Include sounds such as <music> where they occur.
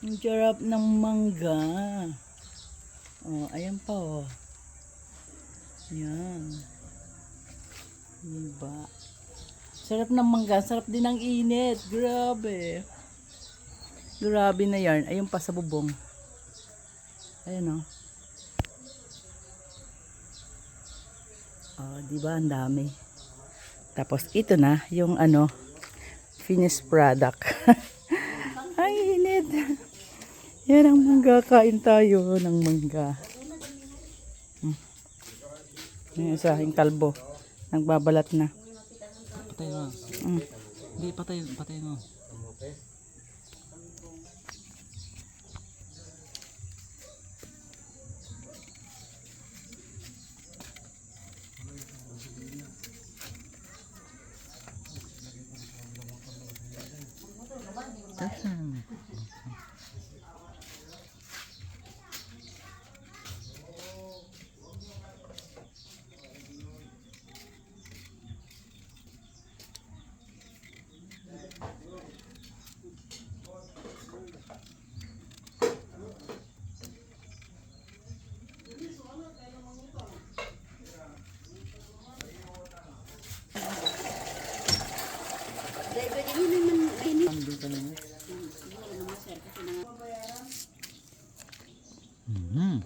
Ang sarap ng mangga. Oh, ayan pa oh. Yan. Diba? Sarap ng mangga. Sarap din ng init. Grabe. Grabe na yarn. Ayun pa sa bubong. Ayan oh. Oh, di ba ang dami. Tapos ito na yung ano finished product. <laughs> Yan ang mangga. Kain tayo ng mangga. Hmm. Yung isa, yung kalbo. Nagbabalat na. Patay mo. Mm. Hindi, patay. Patay mo. Hindi 嗯。